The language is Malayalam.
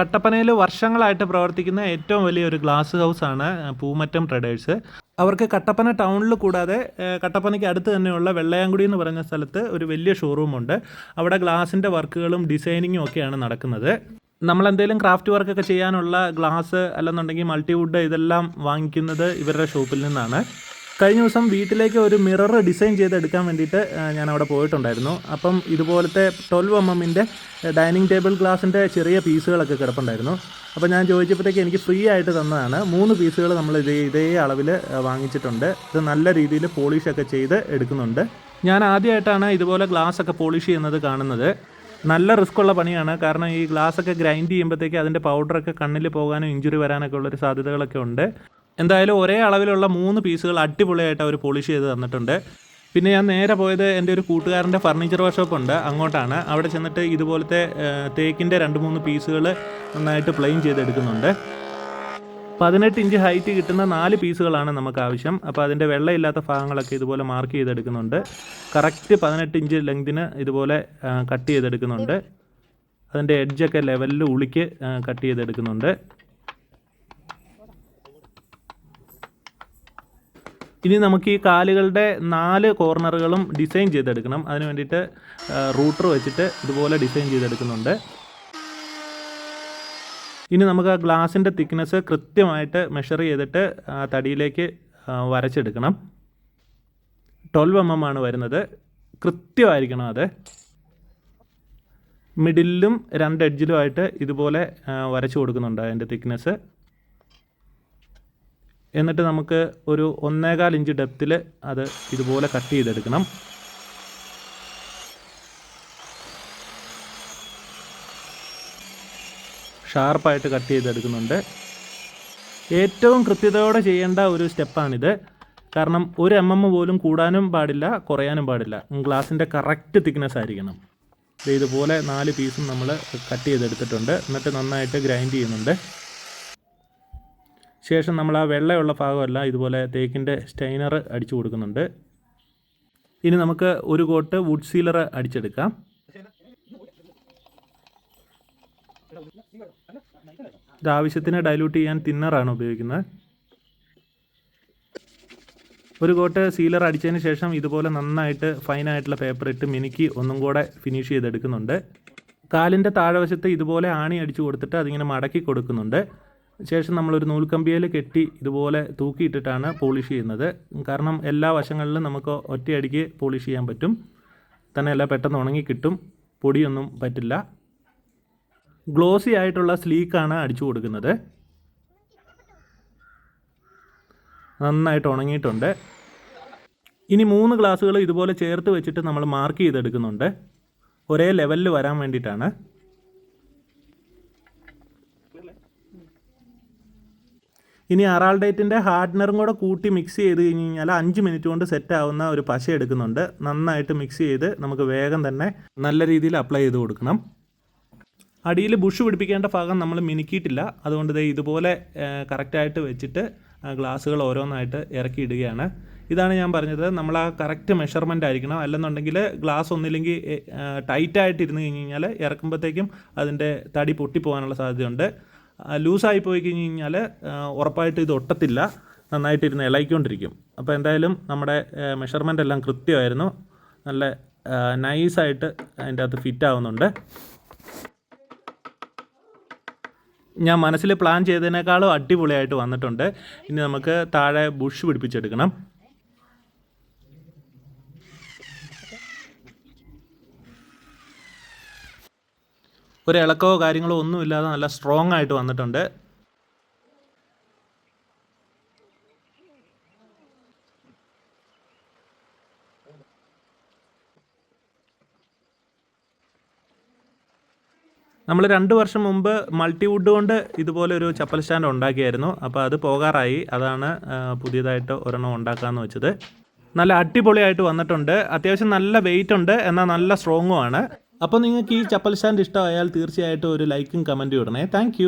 കട്ടപ്പനയിൽ വർഷങ്ങളായിട്ട് പ്രവർത്തിക്കുന്ന ഏറ്റവും വലിയ ഒരു ഗ്ലാസ് ഹൗസ് ആണ് പൂമറ്റം ട്രേഡേഴ്സ് അവർക്ക് കട്ടപ്പന ടൗണിൽ കൂടാതെ കട്ടപ്പനയ്ക്ക് അടുത്ത് തന്നെയുള്ള വെള്ളയാങ്കുടി എന്ന് പറഞ്ഞ സ്ഥലത്ത് ഒരു വലിയ ഷോറൂമുണ്ട് അവിടെ ഗ്ലാസിന്റെ വർക്കുകളും ഡിസൈനിങ്ങും ഒക്കെയാണ് നടക്കുന്നത്. നമ്മൾ ക്രാഫ്റ്റ് വർക്കൊക്കെ ചെയ്യാനുള്ള ഗ്ലാസ് അല്ലെന്നുണ്ടെങ്കിൽ മൾട്ടിവുഡ് ഇതെല്ലാം വാങ്ങിക്കുന്നത് ഇവരുടെ ഷോപ്പിൽ നിന്നാണ്. കഴിഞ്ഞ ദിവസം വീട്ടിലേക്ക് ഒരു മിറർ ഡിസൈൻ ചെയ്തെടുക്കാൻ വേണ്ടിയിട്ട് ഞാൻ അവിടെ പോയിട്ടുണ്ടായിരുന്നു. അപ്പം ഇതുപോലത്തെ ട്വൽവ് എം എമ്മിന്റെ ഡൈനിങ് ടേബിൾ ഗ്ലാസിന്റെ ചെറിയ പീസുകളൊക്കെ കിടപ്പുണ്ടായിരുന്നു. അപ്പം ഞാൻ ചോദിച്ചപ്പോഴത്തേക്ക് എനിക്ക് ഫ്രീ ആയിട്ട് തന്നതാണ്. മൂന്ന് പീസുകൾ നമ്മൾ ഇതേ ഇതേ അളവിൽ വാങ്ങിച്ചിട്ടുണ്ട്. ഇത് നല്ല രീതിയിൽ പോളിഷൊക്കെ ചെയ്ത് എടുക്കുന്നുണ്ട്. ഞാൻ ആദ്യമായിട്ടാണ് ഇതുപോലെ ഗ്ലാസ് ഒക്കെ പോളിഷ് ചെയ്യുന്നത് കാണുന്നത്. നല്ല റിസ്ക് ഉള്ള പണിയാണ്. കാരണം ഈ ഗ്ലാസ് ഒക്കെ ഗ്രൈൻഡ് ചെയ്യുമ്പോഴത്തേക്ക് അതിന്റെ പൗഡറൊക്കെ കണ്ണിൽ പോകാനും ഇഞ്ചുറി വരാനൊക്കെ ഉള്ളൊരു സാധ്യതകളൊക്കെ ഉണ്ട്. എന്തായാലും ഒരേ അളവിലുള്ള മൂന്ന് പീസുകൾ അടിപൊളിയായിട്ട് അവർ പോളിഷ് ചെയ്ത് തന്നിട്ടുണ്ട്. പിന്നെ ഞാൻ നേരെ പോയത് എന്റെ ഒരു കൂട്ടുകാരന്റെ ഫർണിച്ചർ വർക്ക്ഷോപ്പ് ഉണ്ട്. അങ്ങോട്ടാണ്. അവിടെ ചെന്നിട്ട് ഇതുപോലത്തെ തേക്കിന്റെ രണ്ട് മൂന്ന് പീസുകൾ നന്നായിട്ട് പ്ലെയിൻ ചെയ്തെടുക്കുന്നുണ്ട്. പതിനെട്ട് ഇഞ്ച് ഹൈറ്റ് കിട്ടുന്ന നാല് പീസുകളാണ് നമുക്ക് ആവശ്യം. അപ്പോൾ അതിന്റെ വെള്ളമില്ലാത്ത ഭാഗങ്ങളൊക്കെ ഇതുപോലെ മാർക്ക് ചെയ്തെടുക്കുന്നുണ്ട്. കറക്റ്റ് പതിനെട്ട് ഇഞ്ച് ലെങ്തിന് ഇതുപോലെ കട്ട് ചെയ്തെടുക്കുന്നുണ്ട്. അതിന്റെ എഡ്ജൊക്കെ ലെവലിൽ ഉളിക്ക് കട്ട് ചെയ്തെടുക്കുന്നുണ്ട്. ഇനി നമുക്ക് ഈ കാലുകളുടെ നാല് കോർണറുകളും ഡിസൈൻ ചെയ്തെടുക്കണം. അതിന് വേണ്ടിയിട്ട് റൂട്ടർ വെച്ചിട്ട് ഇതുപോലെ ഡിസൈൻ ചെയ്തെടുക്കുന്നുണ്ട്. ഇനി നമുക്ക് ആ ഗ്ലാസിന്റെ തിക്നെസ് കൃത്യമായിട്ട് മെഷർ ചെയ്തിട്ട് ആ തടിയിലേക്ക് വരച്ചെടുക്കണം. ട്വൽവ് എം എം ആണ് വരുന്നത്. കൃത്യമായിരിക്കണം അത്. മിഡിലും രണ്ട് എഡ്ജിലുമായിട്ട് ഇതുപോലെ വരച്ചു കൊടുക്കുന്നുണ്ട് അതിന്റെ തിക്നെസ് എന്നിട്ട് നമുക്ക് ഒരു ഒന്നേകാൽ ഇഞ്ച് ഡെപ്തിൽ അത് ഇതുപോലെ കട്ട് ചെയ്തെടുക്കണം. ഷാർപ്പായിട്ട് കട്ട് ചെയ്തെടുക്കുന്നുണ്ട്. ഏറ്റവും കൃത്യതയോടെ ചെയ്യേണ്ട ഒരു സ്റ്റെപ്പാണിത്. കാരണം ഒരു എം എം പോലും കൂടാനും പാടില്ല കുറയാനും പാടില്ല. ഗ്ലാസിന്റെ കറക്റ്റ് തിക്നെസ് ആയിരിക്കണം. ഇതുപോലെ നാല് പീസും നമ്മൾ കട്ട് ചെയ്തെടുത്തിട്ടുണ്ട്. എന്നിട്ട് നന്നായിട്ട് ഗ്രൈൻഡ് ചെയ്യുന്നുണ്ട്. ശേഷം നമ്മൾ ആ വെള്ളയുള്ള ഭാഗമല്ല ഇതുപോലെ തേക്കിന്റെ സ്റ്റൈനർ അടിച്ചു കൊടുക്കുന്നുണ്ട്. ഇനി നമുക്ക് ഒരു കോട്ട് വുഡ് സീലർ അടിച്ചെടുക്കാം. ഇത് ആവശ്യത്തിന് ഡൈലൂട്ട് ചെയ്യാൻ തിന്നറാണ് ഉപയോഗിക്കുന്നത്. ഒരു കോട്ട് സീലർ അടിച്ചതിന് ശേഷം ഇതുപോലെ നന്നായിട്ട് ഫൈനായിട്ടുള്ള പേപ്പർ ഇട്ട് മിനുക്കി ഒന്നും കൂടെ ഫിനിഷ് ചെയ്തെടുക്കുന്നുണ്ട്. കാലിന്റെ താഴെവശത്ത് ഇതുപോലെ ആണി അടിച്ചു കൊടുത്തിട്ട് അതിങ്ങനെ മടക്കി കൊടുക്കുന്നുണ്ട്. ശേഷം നമ്മളൊരു നൂൽക്കമ്പിയിൽ കെട്ടി ഇതുപോലെ തൂക്കിയിട്ടിട്ടാണ് പോളിഷ് ചെയ്യുന്നത്. കാരണം എല്ലാ വശങ്ങളിലും നമുക്ക് ഒറ്റയടിക്ക് പോളിഷ് ചെയ്യാൻ പറ്റും. തന്നെയല്ല പെട്ടെന്ന് ഉണങ്ങി കിട്ടും. പൊടിയൊന്നും പറ്റില്ല. ഗ്ലോസി ആയിട്ടുള്ള സ്ലീക്കാണ് അടിച്ചു കൊടുക്കുന്നത്. നന്നായിട്ട് ഉണങ്ങിയിട്ടുണ്ട്. ഇനി മൂന്ന് ഗ്ലാസ്സുകൾ ഇതുപോലെ ചേർത്ത് വെച്ചിട്ട് നമ്മൾ മാർക്ക് ചെയ്തെടുക്കുന്നുണ്ട്. ഒരേ ലെവലിൽ വരാൻ വേണ്ടിയിട്ടാണ്. ഇനി അറാൾഡേറ്റിന്റെ ഹാർഡ്നറും കൂടെ കൂട്ടി മിക്സ് ചെയ്ത് കഴിഞ്ഞ് കഴിഞ്ഞാൽ അഞ്ച് മിനിറ്റ് കൊണ്ട് സെറ്റ് ആവുന്ന ഒരു പശ എടുക്കുന്നുണ്ട്. നന്നായിട്ട് മിക്സ് ചെയ്ത് നമുക്ക് വേഗം തന്നെ നല്ല രീതിയിൽ അപ്ലൈ ചെയ്ത് കൊടുക്കണം. അടിയിൽ ബുഷ് പിടിപ്പിക്കേണ്ട ഭാഗം നമ്മൾ മിനുക്കിയിട്ടില്ല. അതുകൊണ്ട് ദേ ഇതുപോലെ കറക്റ്റായിട്ട് വെച്ചിട്ട് ഗ്ലാസ്സുകൾ ഓരോന്നായിട്ട് ഇറക്കിയിടുകയാണ് ഇതാണ് ഞാൻ പറഞ്ഞത്. നമ്മൾ ആ കറക്റ്റ് മെഷർമെന്റ് ആയിരിക്കണം. അല്ലെന്നുണ്ടെങ്കിൽ ഗ്ലാസ് ഒന്നില്ലെങ്കിൽ ടൈറ്റായിട്ട് ഇരുന്ന് കഴിഞ്ഞ് കഴിഞ്ഞാൽ ഇറക്കുമ്പോഴത്തേക്കും അതിന്റെ തടി പൊട്ടിപ്പോകാനുള്ള സാധ്യതയുണ്ട്. ലൂസായി പോയി കഴിഞ്ഞ് കഴിഞ്ഞാൽ ഉറപ്പായിട്ട് ഇത് ഒട്ടത്തില്ല. നന്നായിട്ടിരുന്ന് ഇളകിക്കൊണ്ടിരിക്കും. അപ്പോൾ എന്തായാലും നമ്മുടെ മെഷർമെന്റ് എല്ലാം കൃത്യമായിരുന്നു. നല്ല നൈസായിട്ട് അതിന്റെ അകത്ത് ഫിറ്റ് ആവുന്നുണ്ട്. ഞാൻ മനസ്സിൽ പ്ലാൻ ചെയ്തതിനേക്കാളും അടിപൊളിയായിട്ട് വന്നിട്ടുണ്ട്. ഇനി നമുക്ക് താഴെ ബുഷ് പിടിപ്പിച്ചെടുക്കണം. ഒരു ഇളക്കമോ കാര്യങ്ങളോ ഒന്നുമില്ലാതെ നല്ല സ്ട്രോങ് ആയിട്ട് വന്നിട്ടുണ്ട്. നമ്മൾ രണ്ട് വർഷം മുമ്പ് മൾട്ടിവുഡ് കൊണ്ട് ഇതുപോലെ ഒരു ചപ്പൽ സ്റ്റാൻഡ് ഉണ്ടാക്കിയായിരുന്നു. അപ്പോൾ അത് പോകാറായി. അതാണ് പുതിയതായിട്ട് ഒരെണ്ണം ഉണ്ടാക്കാമെന്ന് വെച്ചത്. നല്ല അടിപൊളിയായിട്ട് വന്നിട്ടുണ്ട്. അത്യാവശ്യം നല്ല വെയിറ്റ് ഉണ്ട്. എന്നാൽ നല്ല സ്ട്രോങ്ങും ആണ്. അപ്പോൾ നിങ്ങൾക്ക് ഈ ചപ്പൽ സ്റ്റാൻഡ് ഇഷ്ടമായാൽ തീർച്ചയായിട്ടും ഒരു ലൈക്കും കമന്റും ഇടണേ. താങ്ക്